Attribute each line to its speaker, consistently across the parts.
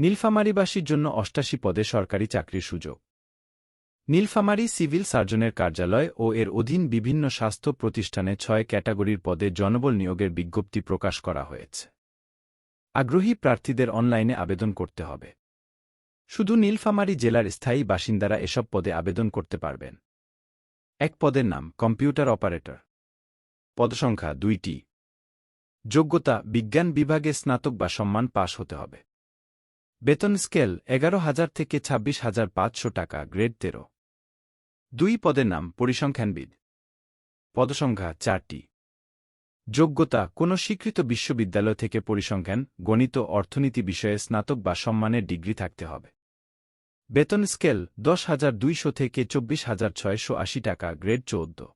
Speaker 1: নীলফামারীবাসীর জন্য অষ্টাশি পদে সরকারি চাকরির সুযোগ। নীলফামারী সিভিল সার্জনের কার্যালয় ও এর অধীন বিভিন্ন স্বাস্থ্য প্রতিষ্ঠানে ছয় ক্যাটাগরির পদে জনবল নিয়োগের বিজ্ঞপ্তি প্রকাশ করা হয়েছে। আগ্রহী প্রার্থীদের অনলাইনে আবেদন করতে হবে। শুধু নীলফামারী জেলার স্থায়ী বাসিন্দারা এসব পদে আবেদন করতে পারবেন। এক পদের নাম, কম্পিউটার অপারেটর। পদসংখ্যা দুইটি। যোগ্যতা, বিজ্ঞান বিভাগে স্নাতক বা সম্মান পাশ হতে হবে। বেতন স্কেল এগারো হাজার থেকে ছাব্বিশ হাজার পাঁচশো টাকা, গ্রেড তেরো। দুই পদের নাম পরিসংখ্যানবিদ। পদসংখ্যা চারটি। যোগ্যতা, কোনো স্বীকৃত বিশ্ববিদ্যালয় থেকে পরিসংখ্যান, গণিত, অর্থনীতি বিষয়ে স্নাতক বা সম্মানের ডিগ্রি থাকতে হবে। বেতন স্কেল দশ হাজার দুইশো থেকে চব্বিশ হাজার ছয়শো আশি টাকা, গ্রেড চৌদ্দ।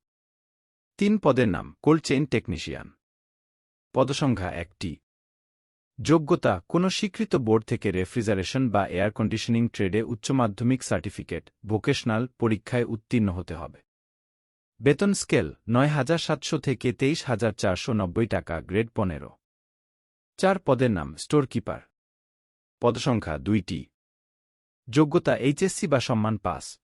Speaker 1: তিন পদের নাম কোল্ড চেইন টেকনিশিয়ান। পদসংখ্যা একটি। যোগ্যতা, কোনো স্বীকৃত বোর্ড থেকে রেফ্রিজারেশন বা এয়ার কন্ডিশনিং ট্রেডে উচ্চ মাধ্যমিক সার্টিফিকেট, ভোকেশনাল, পরীক্ষায় উত্তীর্ণ হতে হবে। বেতন স্কেল, নয় হাজার সাতশো থেকে তেইশ হাজার চারশো নব্বই টাকা, গ্রেড পনেরো। চার পদের নাম স্টোর কিপার পদসংখ্যা, দুইটি। যোগ্যতা এইচএসসি বা সম্মান পাস।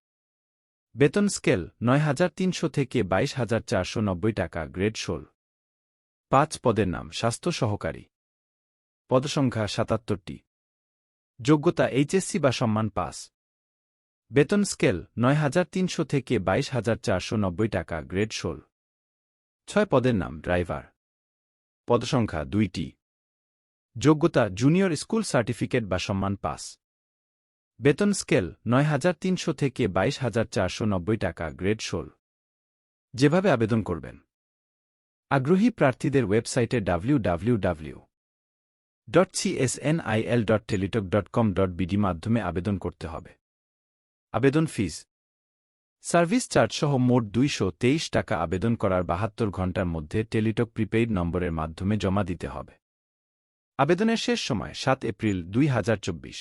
Speaker 1: বেতন স্কেল, নয় হাজার তিনশো থেকে বাইশ হাজার চারশো নব্বই টাকা, গ্রেড ষোল। পাঁচ পদের নাম, স্বাস্থ্য সহকারী। পদসংখ্যা সাতাত্তরটি। যোগ্যতা এইচএসসি বা সম্মান পাস। বেতন স্কেল নয় হাজার তিনশো থেকে বাইশ হাজার চারশো নব্বই টাকা, গ্রেড ষোল। ছয় পদের নাম, ড্রাইভার। পদসংখ্যা দুইটি। যোগ্যতা জুনিয়র স্কুল সার্টিফিকেট বা সম্মান পাস। বেতন স্কেল নয় হাজার তিনশো থেকে বাইশ হাজার চারশো নব্বই টাকা, গ্রেড ষোল। যেভাবে আবেদন করবেন। আগ্রহী প্রার্থীদের ওয়েবসাইটে W dot CSNIL dot Teletalk dot com dot BD মাধ্যমে আবেদন করতে হবে। আবেদন ফিজ সার্ভিস চার্জ সহ মোট দুইশো তেইশ টাকা আবেদন করার বাহাত্তর ঘণ্টার মধ্যে টেলিটক প্রিপেইড নম্বরের মাধ্যমে জমা দিতে হবে। আবেদনের শেষ সময় সাত এপ্রিল দুই হাজার চব্বিশ।